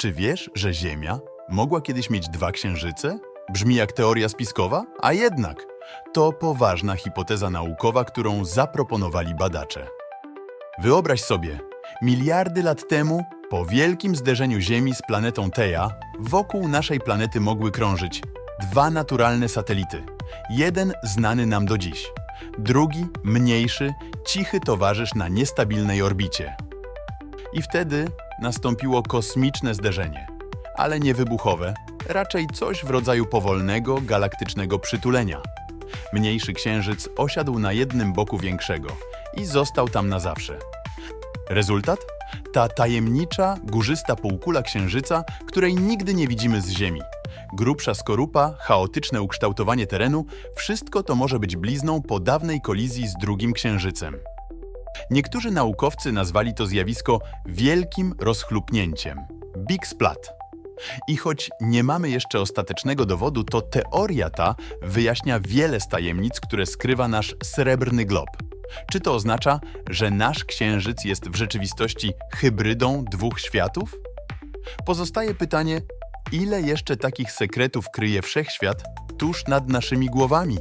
Czy wiesz, że Ziemia mogła kiedyś mieć dwa księżyce? Brzmi jak teoria spiskowa, a jednak to poważna hipoteza naukowa, którą zaproponowali badacze. Wyobraź sobie, miliardy lat temu, po wielkim zderzeniu Ziemi z planetą Teja, wokół naszej planety mogły krążyć dwa naturalne satelity. Jeden znany nam do dziś, drugi, mniejszy, cichy towarzysz na niestabilnej orbicie. I wtedy nastąpiło kosmiczne zderzenie, ale nie wybuchowe, raczej coś w rodzaju powolnego, galaktycznego przytulenia. Mniejszy księżyc osiadł na jednym boku większego i został tam na zawsze. Rezultat? Ta tajemnicza, górzysta półkula księżyca, której nigdy nie widzimy z Ziemi. Grubsza skorupa, chaotyczne ukształtowanie terenu wszystko to może być blizną po dawnej kolizji z drugim księżycem. Niektórzy naukowcy nazwali to zjawisko wielkim rozchlupnięciem Big Splat. I choć nie mamy jeszcze ostatecznego dowodu, to teoria ta wyjaśnia wiele z tajemnic, które skrywa nasz srebrny glob. Czy to oznacza, że nasz księżyc jest w rzeczywistości hybrydą dwóch światów? Pozostaje pytanie, ile jeszcze takich sekretów kryje wszechświat tuż nad naszymi głowami?